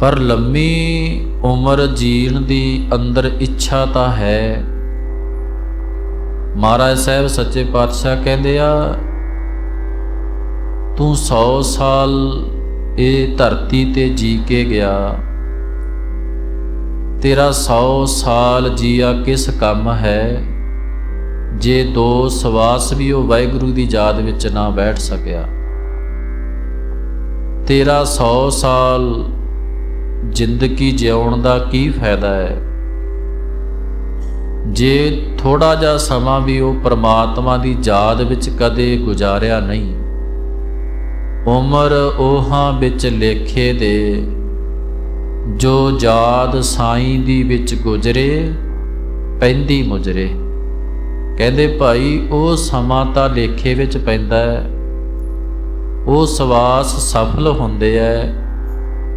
ਪਰ ਲੰਮੀ ਉਮਰ ਜੀਣ ਦੀ ਅੰਦਰ ਇੱਛਾ ਤਾਂ ਹੈ। ਮਹਾਰਾਜ ਸਾਹਿਬ ਸੱਚੇ ਪਾਤਸ਼ਾਹ ਕਹਿੰਦੇ ਆ, ਤੂੰ 100 ਸਾਲ ਇਹ ਧਰਤੀ ਤੇ ਜੀ ਕੇ ਗਿਆ। ਤੇਰਾ 100 ਸਾਲ ਜੀਆ ਕਿਸ ਕੰਮ ਹੈ? ਜੇ ਦੋ ਸਵਾਸ ਵੀ ਉਹ ਵਾਹਿਗੁਰੂ ਦੀ ਯਾਦ ਵਿੱਚ ਨਾ ਬੈਠ ਸਕਿਆ। ਤੇਰਾ 100 ਸਾਲ ਜ਼ਿੰਦਗੀ ਜਿਉਣ ਦਾ ਕੀ ਫਾਇਦਾ ਹੈ? ਜੇ ਥੋੜਾ ਜਿਹਾ ਸਮਾਂ ਵੀ ਉਹ ਪ੍ਰਮਾਤਮਾ ਦੀ ਯਾਦ ਵਿੱਚ ਕਦੇ ਗੁਜ਼ਾਰਿਆ ਨਹੀਂ, ਉਮਰ ਉਹਾਂ ਵਿੱਚ ਲੇਖੇ ਦੇ, ਜੋ ਯਾਦ ਸਾਈਂ ਦੀ ਵਿੱਚ ਗੁਜਰੇ, ਪੈਂਦੀ ਮੁਜਰੇ। ਕਹਿੰਦੇ ਭਾਈ, ਉਹ ਸਮਾਂ ਤਾਂ ਲੇਖੇ ਵਿੱਚ ਪੈਂਦਾ ਹੈ। ਉਹ ਸਵਾਸ ਸਫਲ ਹੁੰਦੇ ਐ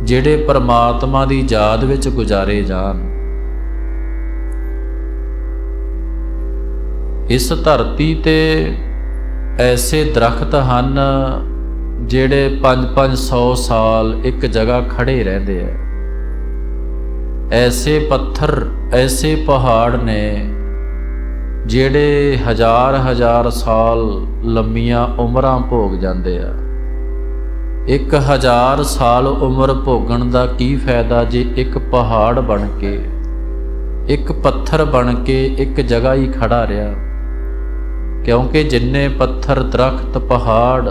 ਜਿਹੜੇ ਪਰਮਾਤਮਾ ਦੀ ਯਾਦ ਵਿੱਚ ਗੁਜ਼ਾਰੇ ਜਾਣ। ਇਸ ਧਰਤੀ ਤੇ ਐਸੇ ਦਰਖਤ ਹਨ ਜਿਹੜੇ 5-500 ਸਾਲ ਇੱਕ ਜਗ੍ਹਾ ਖੜੇ ਰਹਿੰਦੇ ਐ ਐਸੇ ਪੱਥਰ, ਐਸੇ ਪਹਾੜ ਨੇ ਜਿਹੜੇ ਹਜ਼ਾਰ ਹਜ਼ਾਰ ਸਾਲ ਲੰਮੀਆਂ ਉਮਰਾਂ ਭੋਗ ਜਾਂਦੇ ਆ। ਇੱਕ ਹਜ਼ਾਰ ਸਾਲ ਉਮਰ ਭੋਗਣ ਦਾ ਕੀ ਫਾਇਦਾ ਜੇ ਇੱਕ ਪਹਾੜ ਬਣ ਕੇ, ਇੱਕ ਪੱਥਰ ਬਣ ਕੇ ਇੱਕ ਜਗ੍ਹਾ ਹੀ ਖੜਾ ਰਿਹਾ? ਕਿਉਂਕਿ ਜਿੰਨੇ ਪੱਥਰ ਦਰਖਤ, ਪਹਾੜ,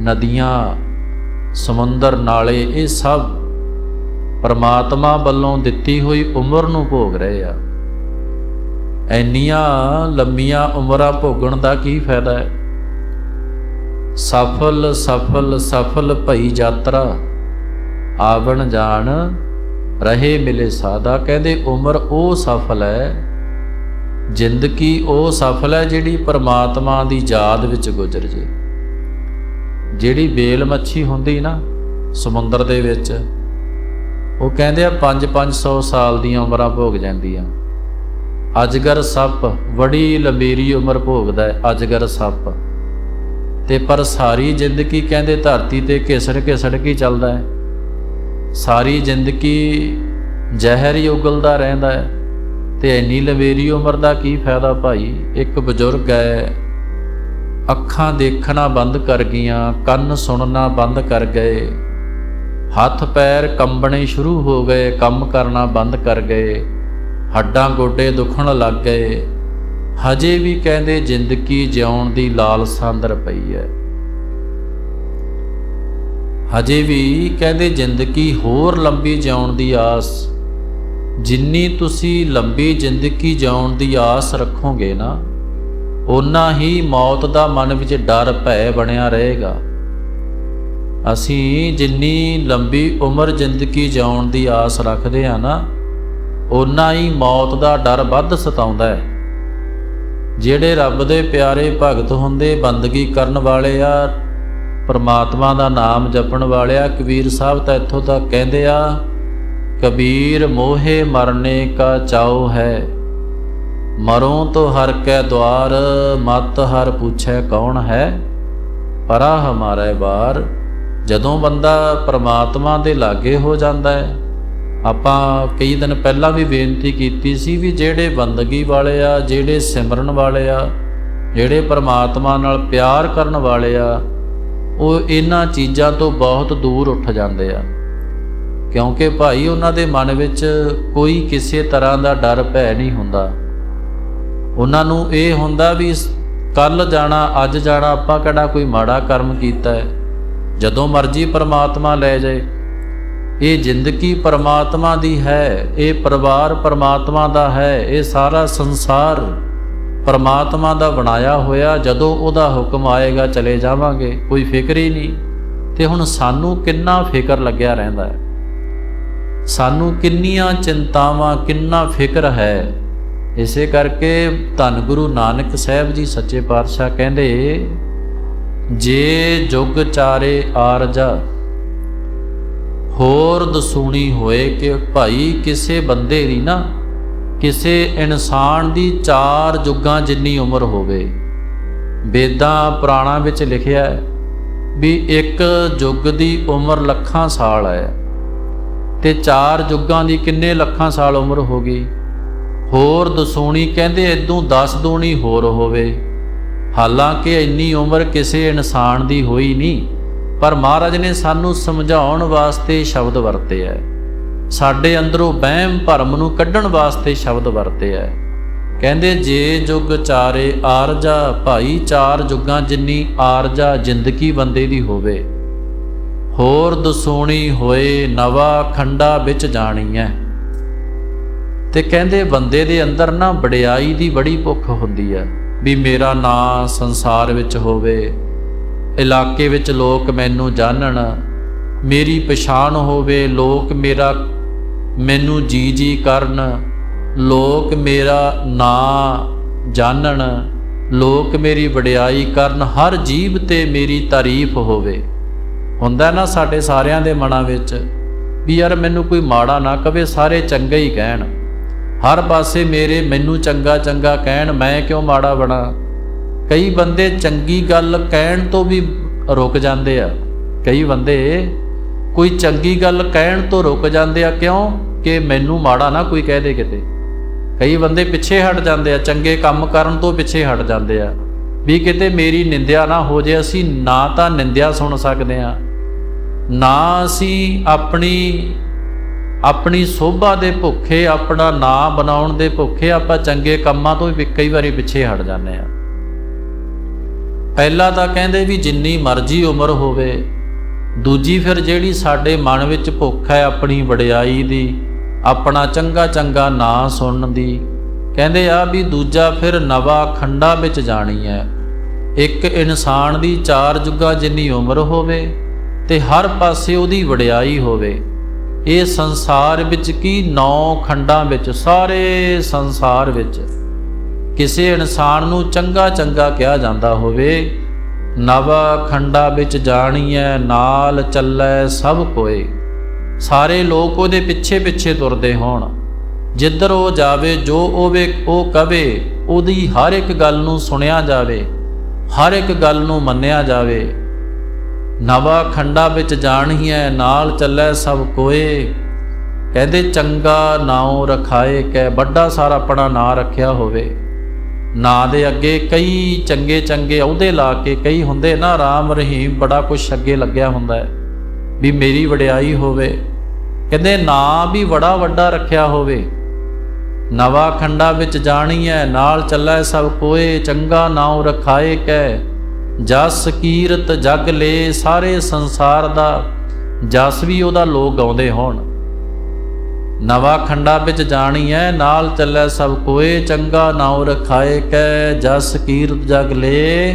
ਨਦੀਆਂ, ਸਮੁੰਦਰ ਨਾਲੇ ਇਹ ਸਭ ਪਰਮਾਤਮਾ ਵੱਲੋਂ ਦਿੱਤੀ ਹੋਈ ਉਮਰ ਨੂੰ ਭੋਗ ਰਹੇ ਆ। ਐਨੀਆਂ ਲੰਮੀਆਂ ਉਮਰਾਂ ਭੋਗਣ ਦਾ ਕੀ ਫਾਇਦਾ ਹੈ? ਸਫਲ ਸਫਲ ਸਫਲ ਭਈ ਯਾਤਰਾ। ਆਵਣ ਜਾਣ, ਰਹੇ ਮਿਲੇ ਸਾਦਾ। ਕਹਿੰਦੇ, ਉਮਰ ਉਹ ਸਫਲ ਹੈ ਜ਼ਿੰਦਗੀ ਉਹ ਸਫਲ ਹੈ ਜਿਹੜੀ ਪਰਮਾਤਮਾ ਦੀ ਯਾਦ ਵਿੱਚ ਗੁਜ਼ਰ ਜੇ। ਜਿਹੜੀ ਬੇਲ ਮੱਛੀ ਹੁੰਦੀ ਨਾ, ਸਮੁੰਦਰ ਦੇ ਵਿੱਚ, ਉਹ ਕਹਿੰਦੇ ਆ 5-500 ਸਾਲ ਦੀਆਂ ਉਮਰਾਂ ਭੋਗ ਜਾਂਦੀਆਂ। ਅਜਗਰ ਸੱਪ ਬੜੀ ਲੰਬੀਰੀ ਉਮਰ ਭੋਗਦਾ ਹੈ ਅਜਗਰ ਸੱਪ। ਤੇ ਪਰ ਸਾਰੀ ਜ਼ਿੰਦਗੀ ਕਹਿੰਦੇ ਧਰਤੀ ਤੇ ਘਿਸੜ ਘਿਸੜ ਕੇ ਚੱਲਦਾ ਹੈ? ਸਾਰੀ ਜ਼ਿੰਦਗੀ ਜ਼ਹਿਰ ਹੀ ਉਗਲਦਾ ਰਹਿੰਦਾ ਹੈ ਤੇ ਇੰਨੀ ਲਵੇਰੀ ਉਮਰ ਦਾ ਕੀ ਫਾਇਦਾ ਭਾਈ? ਇੱਕ ਬਜ਼ੁਰਗ ਹੈ, ਅੱਖਾਂ ਦੇਖਣਾ ਬੰਦ ਕਰ ਗਈਆਂ, ਕੰਨ ਸੁਣਨਾ ਬੰਦ ਕਰ ਗਏ, ਹੱਥ ਪੈਰ ਕੰਬਣੇ ਸ਼ੁਰੂ ਹੋ ਗਏ, ਕੰਮ ਕਰਨਾ ਬੰਦ ਕਰ ਗਏ, ਹੱਡਾਂ ਗੋਡੇ ਦੁਖਣ ਲੱਗ ਗਏ ਹਜੇ ਵੀ ਕਹਿੰਦੇ ਜ਼ਿੰਦਗੀ ਜਿਉਣ ਦੀ ਲਾਲਸਾ ਅੰਦਰ ਪਈ ਹੈ। ਹਜੇ ਵੀ ਕਹਿੰਦੇ ਜ਼ਿੰਦਗੀ ਹੋਰ ਲੰਬੀ ਜਿਉਣ ਦੀ ਆਸ। ਜਿੰਨੀ ਤੁਸੀਂ ਲੰਬੀ ਜ਼ਿੰਦਗੀ ਜਿਉਣ ਦੀ ਆਸ ਰੱਖੋਗੇ ਨਾ ਉਨਾ ਹੀ ਮੌਤ ਦਾ ਮਨ ਵਿੱਚ ਡਰ ਭੈ ਬਣਿਆ ਰਹੇਗਾ। ਅਸੀਂ ਜਿੰਨੀ ਲੰਬੀ ਉਮਰ ਜ਼ਿੰਦਗੀ ਜਿਉਣ ਦੀ ਆਸ ਰੱਖਦੇ ਆ ਨਾ ਉਨਾ ਹੀ ਮੌਤ ਦਾ ਡਰ ਵੱਧ ਸਤਾਉਂਦਾ ਹੈ। ਜਿਹੜੇ ਰੱਬ ਦੇ ਪਿਆਰੇ ਭਗਤ ਹੁੰਦੇ, ਬੰਦਗੀ ਕਰਨ ਵਾਲੇ ਆ, ਪਰਮਾਤਮਾ ਦਾ ਨਾਮ ਜਪਣ ਵਾਲੇ ਆ, ਕਬੀਰ ਸਾਹਿਬ ਤਾਂ ਇੱਥੋਂ ਤੱਕ ਕਹਿੰਦੇ ਆ, ਕਬੀਰ ਮੋਹੇ ਮਰਨੇ ਕਾ ਚਾਉ ਹੈ। ਮਰੋਂ ਤੋ ਹਰ ਕੈ ਦਵਾਰ, ਮਤ ਹਰ ਪੁੱਛੈ ਕੌਣ ਹੈ? ਪਰਾ ਹਮਾਰੇ ਬਾਰ ਜਦੋਂ ਬੰਦਾ ਪਰਮਾਤਮਾ ਦੇ ਲਾਗੇ ਹੋ ਜਾਂਦਾ ਹੈ ਆਪਾਂ ਕਈ ਦਿਨ ਪਹਿਲਾਂ ਵੀ ਬੇਨਤੀ ਕੀਤੀ ਸੀ ਵੀ ਜਿਹੜੇ ਬੰਦਗੀ ਵਾਲੇ ਆ, ਜਿਹੜੇ ਸਿਮਰਨ ਵਾਲੇ ਆ, ਜਿਹੜੇ ਪਰਮਾਤਮਾ ਨਾਲ ਪਿਆਰ ਕਰਨ ਵਾਲੇ ਆ, ਉਹ ਇਹਨਾਂ ਚੀਜ਼ਾਂ ਤੋਂ ਬਹੁਤ ਦੂਰ ਉੱਠ ਜਾਂਦੇ ਆ। ਕਿਉਂਕਿ ਭਾਈ, ਉਹਨਾਂ ਦੇ ਮਨ ਵਿੱਚ ਕੋਈ ਕਿਸੇ ਤਰ੍ਹਾਂ ਦਾ ਡਰ ਭੈ ਨਹੀਂ ਹੁੰਦਾ। ਉਹਨਾਂ ਨੂੰ ਇਹ ਹੁੰਦਾ ਵੀ ਕੱਲ ਜਾਣਾ, ਅੱਜ ਜਾਣਾ, ਆਪਾਂ ਕਿਹੜਾ ਕੋਈ ਮਾੜਾ ਕਰਮ ਕੀਤਾ ਹੈ? ਜਦੋਂ ਮਰਜ਼ੀ ਪਰਮਾਤਮਾ ਲੈ ਜਾਏ। ਇਹ ਜ਼ਿੰਦਗੀ ਪਰਮਾਤਮਾ ਦੀ ਹੈ, ਇਹ ਪਰਿਵਾਰ ਪਰਮਾਤਮਾ ਦਾ ਹੈ, ਇਹ ਸਾਰਾ ਸੰਸਾਰ ਪਰਮਾਤਮਾ ਦਾ ਬਣਾਇਆ ਹੋਇਆ, ਜਦੋਂ ਉਹਦਾ ਹੁਕਮ ਆਏਗਾ ਚਲੇ ਜਾਵਾਂਗੇ, ਕੋਈ ਫਿਕਰ ਹੀ ਨਹੀਂ। ਤੇ ਹੁਣ ਸਾਨੂੰ ਕਿੰਨਾ ਫਿਕਰ ਲੱਗਿਆ ਰਹਿੰਦਾ ਹੈ? ਸਾਨੂੰ ਕਿੰਨੀਆਂ ਚਿੰਤਾਵਾਂ, ਕਿੰਨਾ ਫਿਕਰ ਹੈ? ਇਸੇ ਕਰਕੇ ਧੰਨ ਗੁਰੂ ਨਾਨਕ ਸਾਹਿਬ ਜੀ ਸੱਚੇ ਪਾਤਸ਼ਾਹ ਕਹਿੰਦੇ, ਜੇ ਜੁਗ ਚਾਰੇ ਆਰਜਾ ਹੋਰ ਦਸੂਣੀ ਹੋਏ ਕਿ ਭਾਈ ਕਿਸੇ ਬੰਦੇ ਦੀ ਨਾ, ਕਿਸੇ ਇਨਸਾਨ ਦੀ ਚਾਰ ਜੁਗਾਂ ਜਿੰਨੀ ਉਮਰ ਹੋਵੇ। ਵੇਦਾਂ ਪੁਰਾਣਾ ਵਿੱਚ ਲਿਖਿਆ ਹੈ ਵੀ ਇੱਕ ਯੁੱਗ ਦੀ ਉਮਰ ਲੱਖਾਂ ਸਾਲ ਹੈ ਤੇ ਚਾਰ ਯੁੱਗਾਂ ਦੀ ਕਿੰਨੇ ਲੱਖਾਂ ਸਾਲ ਉਮਰ ਹੋ ਗਈ? ਹੋਰ ਦਸੂਣੀ ਕਹਿੰਦੇ ਇਦੋਂ 10 ਦੂਣੀ ਹੋਰ ਹੋਵੇ। ਹਾਲਾਂਕਿ ਇੰਨੀ ਉਮਰ ਕਿਸੇ ਇਨਸਾਨ ਦੀ ਹੋਈ ਨਹੀਂ। ਪਰ ਮਹਾਰਾਜ ਨੇ ਸਾਨੂੰ ਸਮਝਾਉਣ ਵਾਸਤੇ ਸ਼ਬਦ ਵਰਤੇ ਐ। ਸਾਡੇ ਅੰਦਰੋਂ ਵਹਿਮ ਭਰਮ ਨੂੰ ਕੱਢਣ ਵਾਸਤੇ ਸ਼ਬਦ ਵਰਤੇ ਐ। ਕਹਿੰਦੇ, ਜੇ ਜੁਗ ਚਾਰੇ ਆਰਜਾ, ਭਾਈ ਚਾਰ ਜੁਗਾਂ ਜਿੰਨੀ ਆਰਜਾ ਜ਼ਿੰਦਗੀ ਬੰਦੇ ਦੀ ਹੋਵੇ। ਹੋਰ ਦਸੂਣੀ ਹੋਏ ਨਵਾ ਖੰਡਾ ਵਿੱਚ ਜਾਣੀ ਐ ਤੇ ਕਹਿੰਦੇ, ਬੰਦੇ ਦੇ ਅੰਦਰ ਨਾ ਵਡਿਆਈ ਦੀ ਬੜੀ ਭੁੱਖ ਹੁੰਦੀ ਹੈ ਵੀ ਮੇਰਾ ਨਾਂ ਸੰਸਾਰ ਵਿੱਚ ਹੋਵੇ ਇਲਾਕੇ ਵਿੱਚ ਲੋਕ ਮੈਨੂੰ ਜਾਣਨ, ਮੇਰੀ ਪਛਾਣ ਹੋਵੇ, ਲੋਕ ਮੇਰਾ, ਮੈਨੂੰ ਜੀ ਜੀ ਕਰਨ, ਲੋਕ ਮੇਰਾ ਨਾਂ ਜਾਣਨ, ਲੋਕ ਮੇਰੀ ਵਡਿਆਈ ਕਰਨ, ਹਰ ਜੀਵ ਤੇ ਮੇਰੀ ਤਾਰੀਫ ਹੋਵੇ। ਹੁੰਦਾ ਨਾ ਸਾਡੇ ਸਾਰਿਆਂ ਦੇ ਮਨਾਂ ਵਿੱਚ ਵੀ ਯਾਰ ਮੈਨੂੰ ਕੋਈ ਮਾੜਾ ਨਾ ਕਵੇ, ਸਾਰੇ ਚੰਗੇ ਹੀ ਕਹਿਣ। ਹਰ ਪਾਸੇ ਮੇਰੇ ਮੈਨੂੰ ਚੰਗਾ ਚੰਗਾ ਕਹਿਣ, ਮੈਂ ਕਿਉਂ ਮਾੜਾ ਬਣਾ? ਕਈ ਬੰਦੇ ਚੰਗੀ ਗੱਲ ਕਹਿਣ ਤੋਂ ਵੀ ਰੁਕ ਜਾਂਦੇ ਆ। ਕਈ ਬੰਦੇ ਕੋਈ ਚੰਗੀ ਗੱਲ ਕਹਿਣ ਤੋਂ ਰੁਕ ਜਾਂਦੇ ਆ ਕਿਉਂ? ਕਿ ਮੈਨੂੰ ਮਾੜਾ ਨਾ ਕੋਈ ਕਹਿ ਦੇ ਕਿਤੇ। ਕਈ ਬੰਦੇ ਪਿੱਛੇ ਹਟ ਜਾਂਦੇ ਆ, ਚੰਗੇ ਕੰਮ ਕਰਨ ਤੋਂ ਪਿੱਛੇ ਹਟ ਜਾਂਦੇ ਆ। ਵੀ ਕਿਤੇ ਮੇਰੀ ਨਿੰਦਿਆ ਨਾ ਹੋ ਜੇ, ਅਸੀਂ ਨਾ ਤਾਂ ਨਿੰਦਿਆ ਸੁਣ ਸਕਦੇ ਆ। ਨਾ ਅਸੀਂ ਆਪਣੀ ਆਪਣੀ ਸੋਭਾ ਦੇ ਭੁੱਖੇ, ਆਪਣਾ ਨਾਂ ਬਣਾਉਣ ਦੇ ਭੁੱਖੇ ਆਪਾਂ ਚੰਗੇ ਕੰਮਾਂ ਤੋਂ ਵੀ ਕਈ ਵਾਰੀ ਪਿੱਛੇ ਹਟ ਜਾਂਦੇ ਆ। ਪਹਿਲਾ ਤਾਂ ਕਹਿੰਦੇ ਵੀ ਜਿੰਨੀ ਮਰਜ਼ੀ ਉਮਰ ਹੋਵੇ, ਦੂਜੀ ਫਿਰ ਜਿਹੜੀ ਸਾਡੇ ਮਨ ਵਿੱਚ ਭੁੱਖ ਹੈ ਆਪਣੀ ਵਡਿਆਈ ਦੀ, ਆਪਣਾ ਚੰਗਾ ਚੰਗਾ ਨਾਂ ਸੁਣਨ ਦੀ, ਕਹਿੰਦੇ ਆ ਵੀ ਦੂਜਾ ਫਿਰ ਨਵਾ ਖੰਡਾ ਵਿੱਚ ਜਾਣੀ ਹੈ। ਇੱਕ ਇਨਸਾਨ ਦੀ ਚਾਰ ਜੁਗਾ ਜਿੰਨੀ ਉਮਰ ਹੋਵੇ ਤੇ ਹਰ ਪਾਸੇ ਉਹਦੀ ਵਡਿਆਈ ਹੋਵੇ, ਇਹ ਸੰਸਾਰ ਵਿੱਚ ਕੀ ਨੌ ਖੰਡਾਂ ਵਿੱਚ, ਸਾਰੇ ਸੰਸਾਰ ਵਿੱਚ। ਕਿਸੇ ਇਨਸਾਨ ਨੂੰ ਚੰਗਾ ਚੰਗਾ ਕਿਹਾ ਜਾਂਦਾ ਹੋਵੇ, ਨਵ ਖੰਡਾ ਵਿੱਚ ਜਾਣੀਐ, ਨਾਲ ਚੱਲੈ ਸਭ ਕੋਏ। ਸਾਰੇ ਲੋਕ ਉਹਦੇ ਪਿੱਛੇ ਪਿੱਛੇ ਤੁਰਦੇ ਹੋਣ। ਜਿੱਧਰ ਉਹ ਜਾਵੇ, ਜੋ ਉਹ ਹੋਵੇ ਉਹ ਕਵੇ, ਉਹਦੀ ਹਰ ਇੱਕ ਗੱਲ ਨੂੰ ਸੁਣਿਆ ਜਾਵੇ, ਹਰ ਇੱਕ ਗੱਲ ਨੂੰ ਮੰਨਿਆ ਜਾਵੇ। ਨਵਾ ਖੰਡਾ ਵਿੱਚ ਜਾਣੀਐ, ਨਾਲ ਚੱਲੈ ਸਭ ਕੋਏ। ਕਹਿੰਦੇ, ਚੰਗਾ ਨਾਉ ਰਖਾਏ, ਕੈ ਵੱਡਾ ਸਾਰਾ ਆਪਣਾ ਨਾਂ ਰੱਖਿਆ ਹੋਵੇ। ਨਾਂ ਦੇ ਅੱਗੇ ਕਈ ਚੰਗੇ ਚੰਗੇ ਅਹੁਦੇ ਲਾ ਕੇ ਕਈ ਹੁੰਦੇ ਨਾ, ਰਾਮ ਰਹੀਮ ਬੜਾ ਕੁਝ ਅੱਗੇ ਲੱਗਿਆ ਹੁੰਦਾ ਹੈ। ਵੀ ਮੇਰੀ ਵਡਿਆਈ ਹੋਵੇ, ਕਹਿੰਦੇ ਨਾਂ ਵੀ ਬੜਾ ਵੱਡਾ ਰੱਖਿਆ ਹੋਵੇ। ਨਵਾ ਖੰਡਾ ਵਿੱਚ ਜਾਣੀ ਹੈ ਨਾਲ ਚੱਲੈ ਸਭ ਕੋਏ, ਚੰਗਾ ਨਾਉ ਰਖਾਏ ਕੈ। ਜਸ ਕੀਰਤ ਜਗ ਲੇ ਸਾਰੇ ਸੰਸਾਰ ਦਾ, ਜਸ ਵੀ ਉਹਦਾ ਲੋਕ ਗਾਉਂਦੇ ਹੋਣ। ਨਵਾ ਖੰਡਾ ਵਿੱਚ ਜਾਣੀ ਜਾਣੀਐ ਨਾਲ ਚੱਲੈ ਸਭ ਕੋਏ, ਚੰਗਾ ਨਾਉ ਰਖਾਏ ਕੈ, ਜਸ ਕੀਰਤ ਜਗ ਲੈ,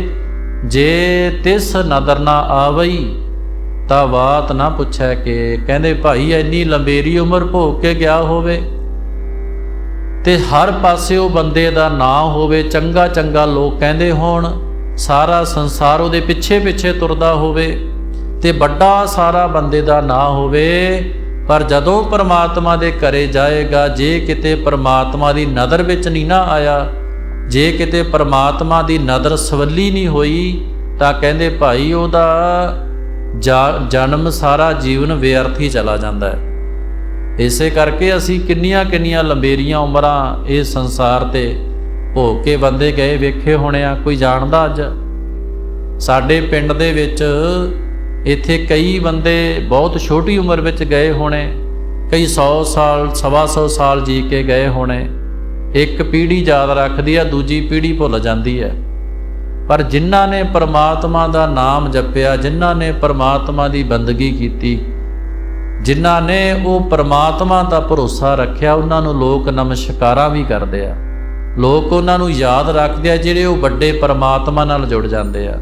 ਜੇ ਤਿਸ ਨਦਰ ਨਾ ਆਵਈ, ਤਾਂ ਬਾਤ ਨਾ ਪੁੱਛੈ ਕਿ। ਕਹਿੰਦੇ, ਭਾਈ ਐਨੀ ਲੰਬੇਰੀ ਉਮਰ ਭੋਗ ਕੇ ਗਿਆ ਹੋਵੇ, ਤੇ ਹਰ ਪਾਸੇ ਉਹ ਬੰਦੇ ਦਾ ਨਾਂ ਹੋਵੇ, ਚੰਗਾ ਚੰਗਾ ਲੋਕ ਕਹਿੰਦੇ ਹੋਣ, ਸਾਰਾ ਸੰਸਾਰ ਉਹਦੇ ਪਿੱਛੇ ਪਿੱਛੇ ਤੁਰਦਾ ਹੋਵੇ, ਤੇ ਵੱਡਾ ਸਾਰਾ ਬੰਦੇ ਦਾ ਨਾਂ ਹੋਵੇ ਪਰ ਜਦੋਂ ਪਰਮਾਤਮਾ ਦੇ ਘਰੇ ਜਾਏਗਾ, ਜੇ ਕਿਤੇ ਪਰਮਾਤਮਾ ਦੀ ਨਜ਼ਰ ਵਿੱਚ ਨਹੀਂ ਨਾ ਆਇਆ, ਜੇ ਕਿਤੇ ਪਰਮਾਤਮਾ ਦੀ ਨਜ਼ਰ ਸਵੱਲੀ ਨਹੀਂ ਹੋਈ, ਤਾਂ ਕਹਿੰਦੇ ਭਾਈ ਉਹਦਾ ਜਨਮ ਸਾਰਾ ਜੀਵਨ ਵਿਅਰਥ ਹੀ ਚਲਾ ਜਾਂਦਾ ਹੈ। ਇਸੇ ਕਰਕੇ ਅਸੀਂ ਕਿੰਨੀਆਂ ਕਿੰਨੀਆਂ ਲੰਬੇਰੀਆਂ ਉਮਰਾਂ ਇਹ ਸੰਸਾਰ ਤੇ ਭੋਗ ਕੇ ਬੰਦੇ ਗਏ, ਵੇਖੇ ਹੋਣੇ ਆ, ਕੋਈ ਜਾਣਦਾ ਅੱਜ? ਸਾਡੇ ਪਿੰਡ ਦੇ ਵਿੱਚ ਇੱਥੇ ਕਈ ਬੰਦੇ ਬਹੁਤ ਛੋਟੀ ਉਮਰ ਵਿੱਚ ਗਏ ਹੋਣੇ, ਕਈ 100 ਸਾਲ, ਸਵਾ ਸੌ ਸਾਲ ਜੀ ਕੇ ਗਏ ਹੋਣੇ। ਇੱਕ ਪੀੜ੍ਹੀ ਯਾਦ ਰੱਖਦੀ ਆ, ਦੂਜੀ ਪੀੜ੍ਹੀ ਭੁੱਲ ਜਾਂਦੀ ਹੈ ਪਰ ਜਿਨ੍ਹਾਂ ਨੇ ਪਰਮਾਤਮਾ ਦਾ ਨਾਮ ਜਪਿਆ, ਜਿਨ੍ਹਾਂ ਨੇ ਪਰਮਾਤਮਾ ਦੀ ਬੰਦਗੀ ਕੀਤੀ, ਜਿਨ੍ਹਾਂ ਨੇ ਉਹ ਪਰਮਾਤਮਾ ਦਾ ਭਰੋਸਾ ਰੱਖਿਆ, ਉਹਨਾਂ ਨੂੰ ਲੋਕ ਨਮਸਕਾਰਾਂ ਵੀ ਕਰਦੇ ਆ। ਲੋਕ ਉਹਨਾਂ ਨੂੰ ਯਾਦ ਰੱਖਦੇ ਆ, ਜਿਹੜੇ ਉਹ ਵੱਡੇ ਪਰਮਾਤਮਾ ਨਾਲ ਜੁੜ ਜਾਂਦੇ ਆ।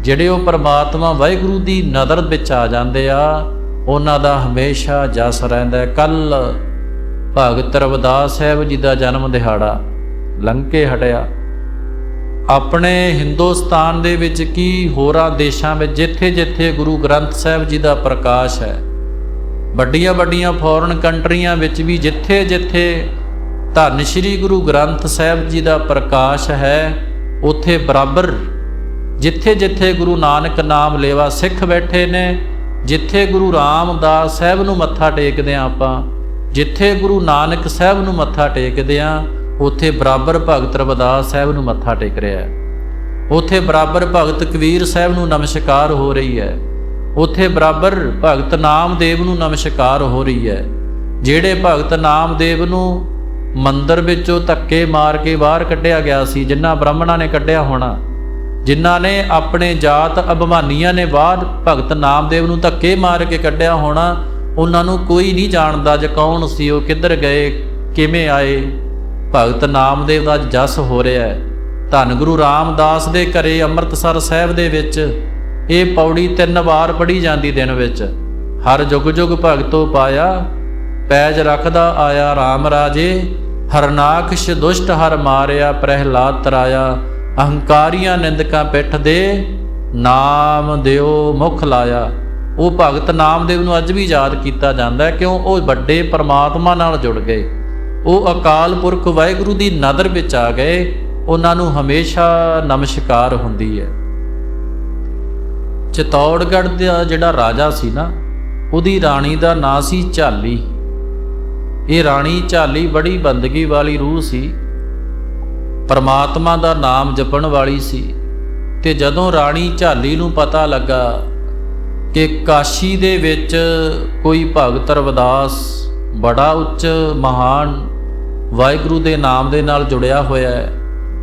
ਜਿਹੜੇ ਉਹ ਪਰਮਾਤਮਾ ਵਾਹਿਗੁਰੂ ਦੀ ਨਜ਼ਰ ਵਿੱਚ ਆ ਜਾਂਦੇ ਆ, ਉਹਨਾਂ ਦਾ ਹਮੇਸ਼ਾ ਜਸ ਰਹਿੰਦਾ ਕੱਲ ਭਗਤ ਰਵਿਦਾਸ ਸਾਹਿਬ ਜੀ ਦਾ ਜਨਮ ਦਿਹਾੜਾ ਲੰਕੇ ਹਟਿਆ। ਆਪਣੇ ਹਿੰਦੁਸਤਾਨ ਦੇ ਵਿੱਚ ਕੀ ਹੋਰਾਂ ਦੇਸ਼ਾਂ ਵਿੱਚ ਜਿੱਥੇ-ਜਿੱਥੇ ਗੁਰੂ ਗ੍ਰੰਥ ਸਾਹਿਬ ਜੀ ਦਾ ਪ੍ਰਕਾਸ਼ ਹੈ, ਵੱਡੀਆਂ ਵੱਡੀਆਂ ਫੋਰਨ ਕੰਟਰੀਆਂ ਵਿੱਚ ਵੀ ਜਿੱਥੇ-ਜਿੱਥੇ ਧੰਨ ਸ਼੍ਰੀ ਗੁਰੂ ਗ੍ਰੰਥ ਸਾਹਿਬ ਜੀ ਦਾ ਪ੍ਰਕਾਸ਼ ਹੈ, ਉੱਥੇ ਬਰਾਬਰ ਜਿੱਥੇ-ਜਿੱਥੇ ਗੁਰੂ ਨਾਨਕ ਨਾਮ ਲੇਵਾ ਸਿੱਖ ਬੈਠੇ ਨੇ, ਜਿੱਥੇ ਗੁਰੂ ਰਾਮਦਾਸ ਸਾਹਿਬ ਨੂੰ ਮੱਥਾ ਟੇਕਦੇ ਆ ਆਪਾਂ, ਜਿੱਥੇ ਗੁਰੂ ਨਾਨਕ ਸਾਹਿਬ ਨੂੰ ਮੱਥਾ ਟੇਕਦੇ ਆ, ਉੱਥੇ ਬਰਾਬਰ ਭਗਤ ਰਵਿਦਾਸ ਸਾਹਿਬ ਨੂੰ ਮੱਥਾ ਟੇਕ ਰਿਹਾ ਹੈ। ਉੱਥੇ ਬਰਾਬਰ ਭਗਤ ਕਬੀਰ ਸਾਹਿਬ ਨੂੰ ਨਮਸਕਾਰ ਹੋ ਰਹੀ ਹੈ। ਉੱਥੇ ਬਰਾਬਰ ਭਗਤ ਨਾਮਦੇਵ ਨੂੰ ਨਮਸਕਾਰ ਹੋ ਰਹੀ ਹੈ। ਜਿਹੜੇ ਭਗਤ ਨਾਮਦੇਵ ਨੂੰ ਮੰਦਰ ਵਿੱਚੋਂ ਧੱਕੇ ਮਾਰ ਕੇ ਬਾਹਰ ਕੱਢਿਆ ਗਿਆ ਸੀ ਜਿਨ੍ਹਾਂ ਬ੍ਰਾਹਮਣਾਂ ਨੇ ਕੱਢਿਆ ਹੋਣਾ ਜਿਨ੍ਹਾਂ ਨੇ ਆਪਣੇ ਜਾਤ ਅਭਿਮਾਨੀਆਂ ਨੇ ਬਾਅਦ ਭਗਤ ਨਾਮਦੇਵ ਨੂੰ ਧੱਕੇ ਮਾਰ ਕੇ ਕੱਢਿਆ ਹੋਣਾ, ਉਹਨਾਂ ਨੂੰ ਕੋਈ ਨਹੀਂ ਜਾਣਦਾ ਜੇ ਕੌਣ ਸੀ, ਉਹ ਕਿੱਧਰ ਗਏ, ਕਿਵੇਂ ਆਏ। ਭਗਤ ਨਾਮਦੇਵ ਦਾ ਜਸ ਹੋ ਰਿਹਾ ਹੈ। ਧੰਨ ਗੁਰੂ ਰਾਮਦਾਸ ਦੇ ਘਰੇ ਅੰਮ੍ਰਿਤਸਰ ਸਾਹਿਬ ਦੇ ਵਿੱਚ ਇਹ ਪੌੜੀ ਤਿੰਨ ਵਾਰ ਪੜੀ ਜਾਂਦੀ ਦਿਨ ਵਿੱਚ। ਹਰ ਜੁਗ ਜੁਗ ਭਗਤੋ ਪਾਇਆ, ਪੈਜ ਰੱਖਦਾ ਆਇਆ RAM ਰਾਜੇ, ਹਰਨਾਕਸ਼ ਦੁਸ਼ਟ ਹਰ ਮਾਰਿਆ, ਪ੍ਰਹਿਲਾਦ ਤਰਾਇਆ। ਅਹੰਕਾਰੀਆਂ ਨਿੰਦਕਾਂ ਪਿੱਠ ਦੇ ਨਾਮ ਦਿਓ ਮੁਖ ਲਾਇਆ। ਉਹ ਭਗਤ ਨਾਮਦੇਵ ਨੂੰ ਅੱਜ ਵੀ ਯਾਦ ਕੀਤਾ ਜਾਂਦਾ ਹੈ, ਕਿਉਂ? ਉਹ ਵੱਡੇ ਪਰਮਾਤਮਾ ਨਾਲ ਜੁੜ ਗਏ। ਉਹ ਅਕਾਲ ਪੁਰਖ ਵਾਹਿਗੁਰੂ ਦੀ ਨਦਰ ਵਿੱਚ ਆ ਗਏ। ਉਹਨਾਂ ਨੂੰ ਹਮੇਸ਼ਾ ਨਮਸਕਾਰ ਹੁੰਦੀ ਹੈ। ਚਿਤੌੜਗੜ੍ਹ ਦਾ ਜਿਹੜਾ ਰਾਜਾ ਸੀ ਨਾ, ਉਹਦੀ ਰਾਣੀ ਦਾ ਨਾਂ ਸੀ ਝਾਲੀ। ਇਹ ਰਾਣੀ ਝਾਲੀ ਬੜੀ ਬੰਦਗੀ ਵਾਲੀ ਰੂਹ ਸੀ। ਪਰਮਾਤਮਾ ਦਾ ਨਾਮ ਜਪਣ ਵਾਲੀ ਸੀ ਤੇ ਜਦੋਂ ਰਾਣੀ ਝਾਲੀ ਨੂੰ ਪਤਾ ਲੱਗਾ ਕਿ ਕਾਸ਼ੀ ਦੇ ਵਿੱਚ ਕੋਈ ਭਗਤ ਰਵਦਾਸ ਬੜਾ ਉੱਚ, ਮਹਾਨ, ਵਾਹਿਗੁਰੂ ਦੇ ਨਾਮ ਦੇ ਨਾਲ ਜੁੜਿਆ ਹੋਇਆ ਹੈ,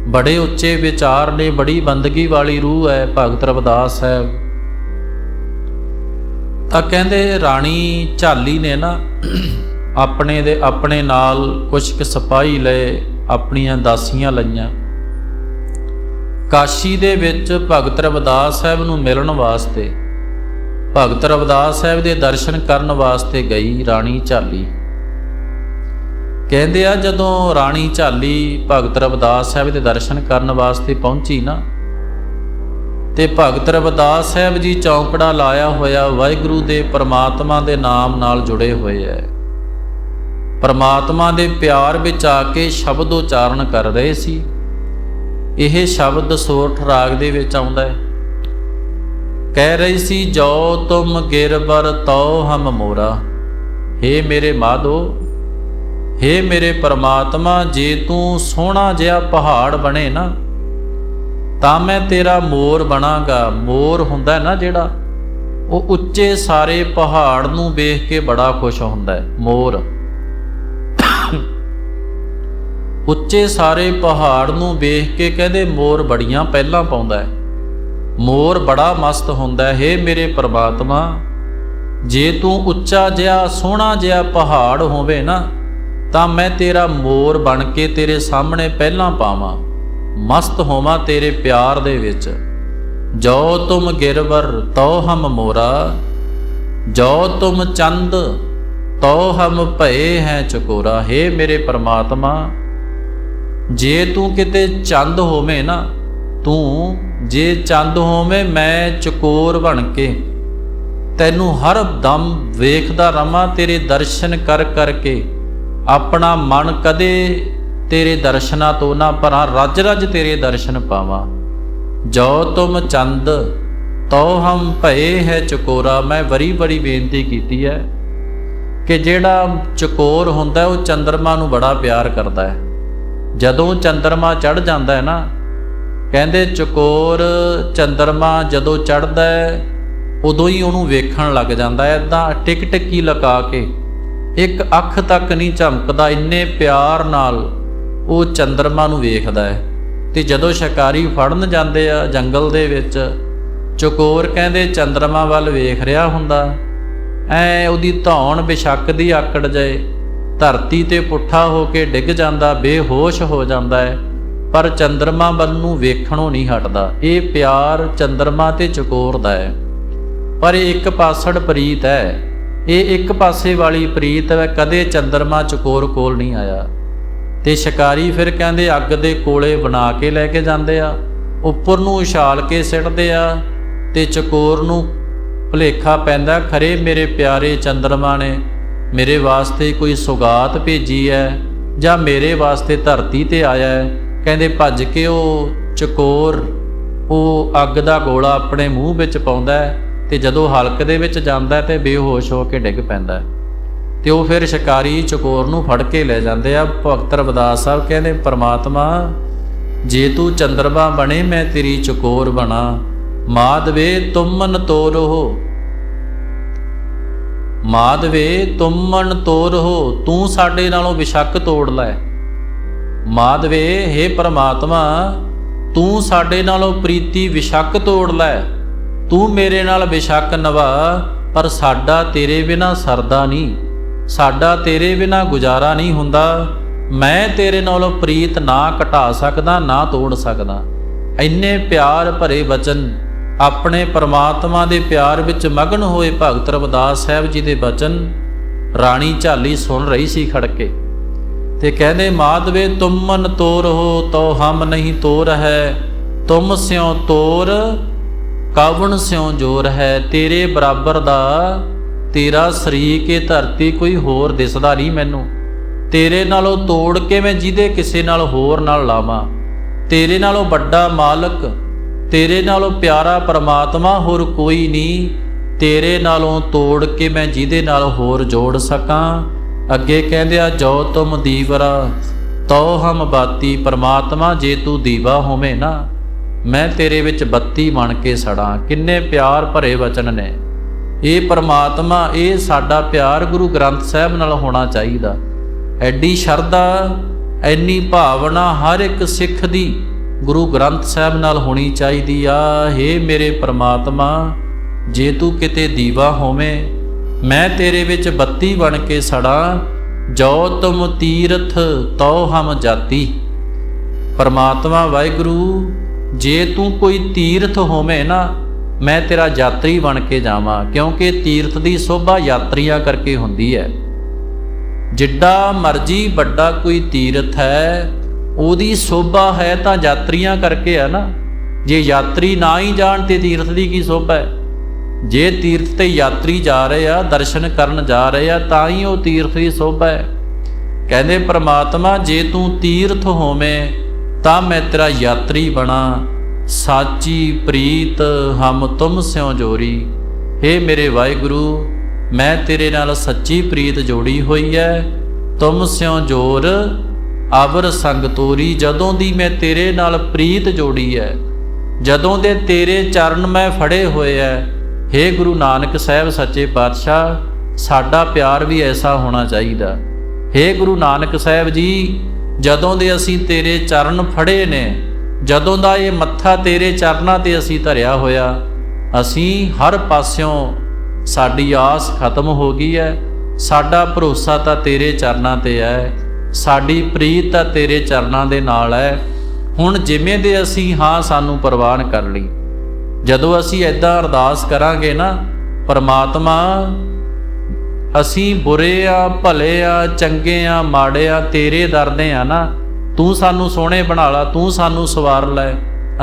ਬੜੇ ਉੱਚੇ ਵਿਚਾਰ ਨੇ, ਬੜੀ ਬੰਦਗੀ ਵਾਲੀ ਰੂਹ ਹੈ ਭਗਤ ਰਵਦਾਸ ਸਾਹਿਬ। ਤਾਂ ਕਹਿੰਦੇ ਰਾਣੀ ਝਾਲੀ ਨੇ ਨਾ ਆਪਣੇ ਦੇ ਆਪਣੇ ਨਾਲ ਕੁਝ ਕੁ ਸਿਪਾਹੀ ਲਏ। ਆਪਣੀਆਂ ਦਾਸੀਆਂ ਲਈਆਂ। ਕਾਸ਼ੀ ਦੇ ਵਿੱਚ ਭਗਤ ਰਵਿਦਾਸ ਸਾਹਿਬ ਨੂੰ ਮਿਲਣ ਵਾਸਤੇ, ਭਗਤ ਰਵਿਦਾਸ ਸਾਹਿਬ ਦੇ ਦਰਸ਼ਨ ਕਰਨ ਵਾਸਤੇ ਗਈ ਰਾਣੀ ਝਾਲੀ। ਕਹਿੰਦੇ ਆ, ਜਦੋਂ ਰਾਣੀ ਝਾਲੀ ਭਗਤ ਰਵਿਦਾਸ ਸਾਹਿਬ ਦੇ ਦਰਸ਼ਨ ਕਰਨ ਵਾਸਤੇ ਪਹੁੰਚੀ ਨਾ, ਤੇ ਭਗਤ ਰਵਿਦਾਸ ਸਾਹਿਬ ਜੀ ਚੌਂਕੜਾ ਲਾਇਆ ਹੋਇਆ ਵਾਹਿਗੁਰੂ ਦੇ ਪਰਮਾਤਮਾ ਦੇ ਨਾਮ ਨਾਲ ਜੁੜੇ ਹੋਏ ਐ। ਪਰਮਾਤਮਾ ਦੇ ਪਿਆਰ ਵਿੱਚ ਆ ਕੇ ਸ਼ਬਦ ਉਚਾਰਨ ਕਰ ਰਹੇ ਸੀ। ਇਹ ਸ਼ਬਦ ਸੋਰਠ ਰਾਗ ਦੇ ਵਿੱਚ ਆਉਂਦਾ ਹੈ। ਕਹਿ ਰਹੀ ਸੀ, ਜੋ ਤੁਮ ਗਿਰਬਰ ਤਉ ਹਮ ਮੋਰਾ। ਹੇ ਮੇਰੇ ਮਾਧੋ, ਹੇ ਮੇਰੇ ਪਰਮਾਤਮਾ, ਜੇ ਤੂੰ ਸੋਹਣਾ ਜਿਹਾ ਪਹਾੜ ਬਣੇ ਨਾ, ਤਾਂ ਮੈਂ ਤੇਰਾ ਮੋਰ ਬਣਾਗਾ। ਮੋਰ ਹੁੰਦਾ ਨਾ ਜਿਹੜਾ, ਉਹ ਉੱਚੇ ਸਾਰੇ ਪਹਾੜ ਨੂੰ ਵੇਖ ਕੇ ਬੜਾ ਖੁਸ਼ ਹੁੰਦਾ ਹੈ। ਮੋਰ। ਉੱਚੇ ਸਾਰੇ ਪਹਾੜ ਨੂੰ ਵੇਖ ਕੇ ਕਹਿੰਦੇ, ਮੋਰ ਬੜੀਆਂ ਪਹਿਲਾਂ ਪਾਉਂਦਾ ਹੈ। ਮੋਰ ਬੜਾ ਮਸਤ ਹੁੰਦਾ ਹੈ। ਮੇਰੇ ਪ੍ਰਮਾਤਮਾ, ਜੇ ਤੂੰ ਉੱਚਾ ਜਿਹਾ, ਸੋਹਣਾ ਜਿਹਾ ਪਹਾੜ ਹੋਵੇ ਨਾ, ਤਾਂ ਮੈਂ ਤੇਰਾ ਮੋਰ ਬਣ ਕੇ ਤੇਰੇ ਸਾਹਮਣੇ ਪਹਿਲਾਂ ਪਾਵਾਂ। ਮਸਤ ਹੋਵਾਂ ਤੇਰੇ ਪਿਆਰ ਦੇ ਵਿੱਚ। ਜੋ ਤੁਮ ਗਿਰਵਰ ਤੋ ਹਮ ਮੋਰਾ। ਜੋ ਤੁਮ ਚੰਦ ਤੋ ਹਮ ਭਏ ਹੈ ਚਕੋਰਾ। ਹੈ ਮੇਰੇ ਪਰਮਾਤਮਾ ਜੇ ਤੂੰ ਕਿਤੇ ਚੰਦ ਹੋਵੇਂ ਨਾ, ਤੂੰ ਜੇ ਚੰਦ ਹੋਵੇਂ ਮੈਂ ਚਕੋਰ ਬਣ ਕੇ। ਤੈਨੂੰ ਹਰ ਦਮ ਵੇਖਦਾ ਰਵਾਂ ਤੇਰੇ ਦਰਸ਼ਨ ਕਰ ਕਰਕੇ। ਆਪਣਾ ਮਨ ਕਦੇ ਤੇਰੇ ਦਰਸ਼ਨਾਂ ਤੋਂ ਨਾ ਭਰਾਂ ਰੱਜ ਰੱਜ ਤੇਰੇ ਦਰਸ਼ਨ ਪਾਵਾਂ। ਜੋ ਤੁਮ ਚੰਦ, ਤੋ ਹਮ ਭਏ ਹੈ ਚਕੋਰਾ। ਮੈਂ ਵਰੀ ਬੜੀ ਬੇਨਤੀ ਕੀਤੀ ਹੈ ਕਿ ਜਿਹੜਾ ਚਕੋਰ ਹੁੰਦਾ ਉਹ ਚੰਦਰਮਾ ਨੂੰ ਬੜਾ ਪਿਆਰ ਕਰਦਾ ਹੈ। ਜਦੋਂ ਚੰਦਰਮਾ ਚੜ ਜਾਂਦਾ ਹੈ ਨਾ, ਕਹਿੰਦੇ ਚਕੋਰ ਚੰਦਰਮਾ ਜਦੋਂ ਚੜਦਾ ਹੈ, ਉਦੋਂ ਹੀ ਉਹਨੂੰ ਵੇਖਣ ਲੱਗ ਜਾਂਦਾ ਹੈ ਇਦਾਂ ਟਿਕ ਟਿਕੀ ਲਗਾ ਕੇ, ਇੱਕ ਅੱਖ ਤੱਕ ਨਹੀਂ ਝਮਕਦਾ, ਇੰਨੇ ਪਿਆਰ ਨਾਲ ਉਹ ਚੰਦਰਮਾ ਨੂੰ ਵੇਖਦਾ ਹੈ। ਤੇ ਜਦੋਂ ਸ਼ਿਕਾਰੀ ਫੜਨ ਜਾਂਦੇ ਆ ਜੰਗਲ ਦੇ ਵਿੱਚ, ਚਕੋਰ ਕਹਿੰਦੇ ਚੰਦਰਮਾ ਵੱਲ ਵੇਖ ਰਿਹਾ ਹੁੰਦਾ, ਐ ਉਹਦੀ ਧੌਣ ਬਿਸ਼ੱਕ ਦੀ ਆਕੜ ਜਾਏ ਧਰਤੀ ਤੇ ਪੁੱਠਾ ਹੋ ਕੇ ਡਿੱਗ ਜਾਂਦਾ, ਬੇਹੋਸ਼ ਹੋ ਜਾਂਦਾ ਹੈ। ਪਰ ਚੰਦਰਮਾ ਵੱਲ ਨੂੰ ਵੇਖਣੋਂ ਨਹੀਂ ਹਟਦਾ। ਇਹ ਪਿਆਰ ਚੰਦਰਮਾ ਤੇ ਚਕੋਰ ਦਾ ਹੈ। ਪਰ ਇਹ ਇੱਕ ਪਾਸੜ ਪ੍ਰੀਤ ਹੈ। ਇਹ ਇੱਕ ਪਾਸੇ ਵਾਲੀ ਪ੍ਰੀਤ ਹੈ, ਕਦੇ ਚੰਦਰਮਾ ਚਕੋਰ ਕੋਲ ਨਹੀਂ ਆਇਆ। ਤੇ ਸ਼ਿਕਾਰੀ ਫਿਰ ਕਹਿੰਦੇ, ਅੱਗ ਦੇ ਕੋਲੇ ਬਣਾ ਕੇ ਲੈ ਕੇ ਜਾਂਦੇ ਆ। ਉੱਪਰ ਨੂੰ ਉਛਾਲ ਕੇ ਸਿੱਟਦੇ ਆ ਤੇ ਚਕੋਰ ਨੂੰ ਭੁਲੇਖਾ ਪੈਂਦਾ, ਖਰੇ ਮੇਰੇ ਪਿਆਰੇ ਚੰਦਰਮਾ ਨੇ ਮੇਰੇ ਵਾਸਤੇ ਕੋਈ ਸੁਗਾਤ ਭੇਜੀ ਹੈ ਜਾਂ ਮੇਰੇ ਵਾਸਤੇ ਧਰਤੀ ਤੇ ਆਇਆ ਹੈ ਕਹਿੰਦੇ, ਭੱਜ ਕੇ ਉਹ ਚਕੋਰ, ਉਹ ਅੱਗ ਦਾ ਗੋਲਾ ਆਪਣੇ ਮੂੰਹ ਵਿੱਚ ਪਾਉਂਦਾ ਹੈ ਤੇ ਜਦੋਂ ਹਲਕ ਦੇ ਵਿੱਚ ਜਾਂਦਾ ਹੈ ਤੇ ਬੇਹੋਸ਼ ਹੋ ਕੇ ਡਿੱਗ ਪੈਂਦਾ ਹੈ ਤੇ ਉਹ ਫਿਰ ਸ਼ਿਕਾਰੀ ਚਕੋਰ ਨੂੰ ਫੜ ਕੇ ਲੈ ਜਾਂਦੇ ਆ। ਭਗਤ ਰਵਿਦਾਸ ਸਾਹਿਬ ਕਹਿੰਦੇ, ਪਰਮਾਤਮਾ, ਜੇ ਤੂੰ ਚੰਦਰਮਾ ਬਣੇ, ਮੈਂ ਤੇਰੀ ਚਕੋਰ ਬਣਾ। ਮਾਧਵੇ ਤੁਮਨ ਤੋਰੋ ਮਾਧਵੇ ਤੁਮਨ ਤੋਰੋ ਤੂੰ ਸਾਡੇ ਨਾਲੋਂ ਵਿਸ਼ੱਕ ਤੋੜ ਲੈ। ਮਾਧਵੇ हे ਪ੍ਰਮਾਤਮਾ, ਤੂੰ ਸਾਡੇ ਨਾਲੋਂ ਪ੍ਰੀਤੀ ਵਿਸ਼ੱਕ ਤੋੜ ਲੈ। ਤੂੰ ਮੇਰੇ ਨਾਲ ਵਿਸ਼ੱਕ ਨਵਾ ਪਰ ਸਾਡਾ ਤੇਰੇ ਬਿਨਾ ਸਰਦਾ ਨਹੀਂ। ਸਾਡਾ ਤੇਰੇ ਬਿਨਾ ਗੁਜ਼ਾਰਾ ਨਹੀਂ ਹੁੰਦਾ। ਮੈਂ ਤੇਰੇ ਨਾਲੋਂ ਪ੍ਰੀਤ ਨਾ ਘਟਾ ਸਕਦਾ, ਨਾ ਤੋੜ ਸਕਦਾ। ਇੰਨੇ ਪਿਆਰ ਭਰੇ ਬਚਨ ਆਪਣੇ ਪਰਮਾਤਮਾ ਦੇ ਪਿਆਰ ਵਿੱਚ ਮਗਨ ਹੋਏ ਭਗਤ ਰਵਿਦਾਸ ਸਾਹਿਬ ਜੀ ਦੇ ਬਚਨ ਰਾਣੀ ਝਾਲੀ ਸੁਣ ਰਹੀ ਸੀ ਖੜਕੇ ਤੇ ਕਹਿੰਦੇ, ਮਾਧਵੇ, ਤੁਮ ਮਨ ਤੋਰ ਹੋ ਤੋ ਹਮ ਨਹੀਂ ਤੋਰ ਹੈ। ਤੁਮ ਸਿਉ ਤੋਰ, ਕਾਵਣ ਸਿਉ ਜੋਰ ਹੈ। ਤੇਰੇ ਬਰਾਬਰ ਦਾ, ਤੇਰਾ ਸਰੀਰ ਕੇ ਧਰਤੀ ਕੋਈ ਹੋਰ ਦਿਸਦਾ ਨਹੀਂ ਮੈਨੂੰ। ਤੇਰੇ ਨਾਲੋਂ ਤੋੜ ਕੇ ਮੈਂ ਜਿਹਦੇ ਕਿਸੇ ਨਾਲ ਹੋਰ ਨਾਲ ਲਾਵਾਂ। ਤੇਰੇ ਨਾਲੋਂ ਵੱਡਾ ਮਾਲਕ ਤੇਰੇ ਨਾਲੋਂ ਪਿਆਰਾ ਪਰਮਾਤਮਾ ਹੋਰ ਕੋਈ ਨਹੀਂ। ਤੇਰੇ ਨਾਲੋਂ ਤੋੜ ਕੇ ਮੈਂ ਜਿਹਦੇ ਨਾਲ ਹੋਰ ਜੋੜ ਸਕਾਂ। ਅੱਗੇ ਕਹਿੰਦੇ ਆ ਜੋ ਤੁਮ ਦੀਵਰਾ ਤੋ ਹਮ ਬਾਤੀ, ਪਰਮਾਤਮਾ ਜੇ ਤੂੰ ਦੀਵਾ ਹੋਵੇਂ ਨਾ, ਮੈਂ ਤੇਰੇ ਵਿੱਚ ਬੱਤੀ ਬਣ ਕੇ ਸੜਾਂ। ਕਿੰਨੇ ਪਿਆਰ ਭਰੇ ਵਚਨ ਨੇ। ਇਹ ਪਰਮਾਤਮਾ, ਇਹ ਸਾਡਾ ਪਿਆਰ ਗੁਰੂ ਗ੍ਰੰਥ ਸਾਹਿਬ ਨਾਲ ਹੋਣਾ ਚਾਹੀਦਾ। ਐਡੀ ਸ਼ਰਧਾ, ਐਨੀ ਭਾਵਨਾ ਹਰ ਇੱਕ ਸਿੱਖ ਦੀ ਗੁਰੂ ਗ੍ਰੰਥ ਸਾਹਿਬ ਨਾਲ ਹੋਣੀ ਚਾਹੀਦੀ ਆ। ਹੇ ਮੇਰੇ ਪ੍ਰਮਾਤਮਾ, ਜੇ ਤੂੰ ਕਿਤੇ ਦੀਵਾ ਹੋਵੇਂ, ਮੈਂ ਤੇਰੇ ਵਿੱਚ ਬੱਤੀ ਬਣ ਕੇ ਸੜਾਂ। ਜੋ ਤੁਮ ਤੀਰਥ ਤੋ ਹਮ ਜਾਤੀ। ਪਰਮਾਤਮਾ, ਵਾਹਿਗੁਰੂ, ਜੇ ਤੂੰ ਕੋਈ ਤੀਰਥ ਹੋਵੇਂ ਨਾ, ਮੈਂ ਤੇਰਾ ਯਾਤਰੀ ਬਣ ਕੇ ਜਾਵਾਂ, ਕਿਉਂਕਿ ਤੀਰਥ ਦੀ ਸੋਭਾ ਯਾਤਰੀਆਂ ਕਰਕੇ ਹੁੰਦੀ ਹੈ। ਜਿੱਡਾ ਮਰਜ਼ੀ ਵੱਡਾ ਕੋਈ ਤੀਰਥ ਹੈ ਉਹਦੀ ਸੋਭਾ ਹੈ ਤਾਂ ਯਾਤਰੀਆਂ ਕਰਕੇ ਹੈ ਨਾ। ਜੇ ਯਾਤਰੀ ਨਾ ਹੀ ਜਾਣ ਤੇ ਤੀਰਥ ਦੀ ਕੀ ਸੋਭਾ ਹੈ? ਜੇ ਤੀਰਥ ਤੇ ਯਾਤਰੀ ਜਾ ਰਹੇ ਆ, ਦਰਸ਼ਨ ਕਰਨ ਜਾ ਰਹੇ ਆ, ਤਾਂ ਹੀ ਉਹ ਤੀਰਥ ਦੀ ਸੋਭਾ ਹੈ। ਕਹਿੰਦੇ, ਪ੍ਰਮਾਤਮਾ, ਜੇ ਤੂੰ ਤੀਰਥ ਹੋਵੇਂ, ਤਾਂ ਮੈਂ ਤੇਰਾ ਯਾਤਰੀ ਬਣਾ। ਸਾਚੀ ਪ੍ਰੀਤ, ਹਮ ਤੁਮ ਸਿਉ ਜੋਰੀ। हे ਮੇਰੇ ਵਾਹਿਗੁਰੂ, ਮੈਂ ਤੇਰੇ ਨਾਲ ਸੱਚੀ ਪ੍ਰੀਤ ਜੋੜੀ ਹੋਈ ਹੈ ਤੁਮ ਸਿਉ ਜੋਰ ਅਵਰ ਸੰਗ ਤੋਰੀ, ਜਦੋਂ ਦੀ ਮੈਂ ਤੇਰੇ ਨਾਲ ਪ੍ਰੀਤ ਜੋੜੀ ਹੈ ਜਦੋਂ ਦੇ ਤੇਰੇ ਚਰਨ ਮੈਂ ਫੜੇ ਹੋਏ ਐ हे ਗੁਰੂ ਨਾਨਕ ਸਾਹਿਬ ਸੱਚੇ ਪਾਤਸ਼ਾਹ, ਸਾਡਾ ਪਿਆਰ ਵੀ ਐਸਾ ਹੋਣਾ ਚਾਹੀਦਾ। हे ਗੁਰੂ ਨਾਨਕ ਸਾਹਿਬ ਜੀ, ਜਦੋਂ ਦੇ ਅਸੀਂ ਤੇਰੇ ਚਰਨ ਫੜੇ ਨੇ, ਜਦੋਂ ਦਾ ਇਹ ਮੱਥਾ ਤੇਰੇ ਚਰਨਾਂ ਤੇ ਅਸੀਂ ਧਰਿਆ ਹੋਇਆ, ਅਸੀਂ ਹਰ ਪਾਸਿਓਂ ਸਾਡੀ ਆਸ ਖਤਮ ਹੋ ਗਈ ਹੈ ਸਾਡਾ ਭਰੋਸਾ ਤਾਂ ਤੇਰੇ ਚਰਨਾਂ ਤੇ ਹੈ ਸਾਡੀ ਪ੍ਰੀਤ ਤਾਂ ਤੇਰੇ ਚਰਨਾਂ ਦੇ ਨਾਲ ਹੈ ਹੁਣ ਜਿਵੇਂ ਦੇ ਅਸੀਂ ਹਾਂ, ਸਾਨੂੰ ਪ੍ਰਵਾਨ ਕਰ ਲਈ। ਜਦੋਂ ਅਸੀਂ ਐਦਾਂ ਅਰਦਾਸ ਕਰਾਂਗੇ ਨਾ, ਪਰਮਾਤਮਾ, ਅਸੀਂ ਬੁਰੇ ਆ, ਭਲੇ ਆ, ਚੰਗੇ ਆ, ਮਾੜੇ ਆ, ਤੇਰੇ ਦਰ ਦੇ ਆ ਨਾ, ਤੂੰ ਸਾਨੂੰ ਸੋਹਣੇ ਬਣਾ ਲਾ, ਤੂੰ ਸਾਨੂੰ ਸਵਾਰ ਲੈ।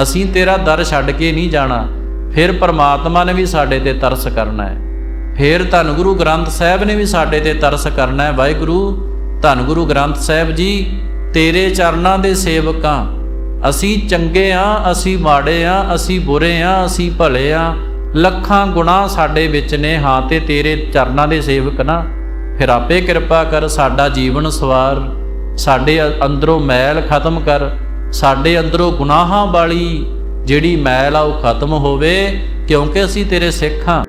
ਅਸੀਂ ਤੇਰਾ ਦਰ ਛੱਡ ਕੇ ਨਹੀਂ ਜਾਣਾ। ਫਿਰ ਪਰਮਾਤਮਾ ਨੇ ਵੀ ਸਾਡੇ ਤੇ ਤਰਸ ਕਰਨਾ ਹੈ ਫਿਰ ਧੰਨ ਗੁਰੂ ਗ੍ਰੰਥ ਸਾਹਿਬ ਨੇ ਵੀ ਸਾਡੇ ਤੇ ਤਰਸ ਕਰਨਾ ਹੈ ਵਾਹਿਗੁਰੂ ਧੰਨ ਗੁਰੂ ਗ੍ਰੰਥ ਸਾਹਿਬ ਜੀ, ਤੇਰੇ ਚਰਨਾਂ ਦੇ ਸੇਵਕਾਂ। ਅਸੀਂ ਚੰਗੇ ਆ, ਅਸੀਂ ਮਾੜੇ ਆ, ਅਸੀਂ ਬੁਰੇ ਆ, ਅਸੀਂ ਭਲੇ ਆ। ਲੱਖਾਂ ਗੁਨਾਹ ਸਾਡੇ ਵਿੱਚ ਨੇ, ਹਾਂ ਤੇ ਤੇਰੇ ਚਰਨਾਂ ਦੇ ਸੇਵਕ ਨਾ। ਫਿਰ ਆਪੇ ਕਿਰਪਾ ਕਰ ਸਾਡਾ ਜੀਵਨ ਸਵਾਰ। ਸਾਡੇ ਅੰਦਰੋਂ ਮੈਲ ਖਤਮ ਕਰ। ਸਾਡੇ ਅੰਦਰੋਂ ਗੁਨਾਹਾਂ ਵਾਲੀ ਜਿਹੜੀ ਮੈਲ ਆ ਉਹ ਖਤਮ ਹੋਵੇ, ਕਿਉਂਕਿ ਅਸੀਂ ਤੇਰੇ ਸਿੱਖ ਹਾਂ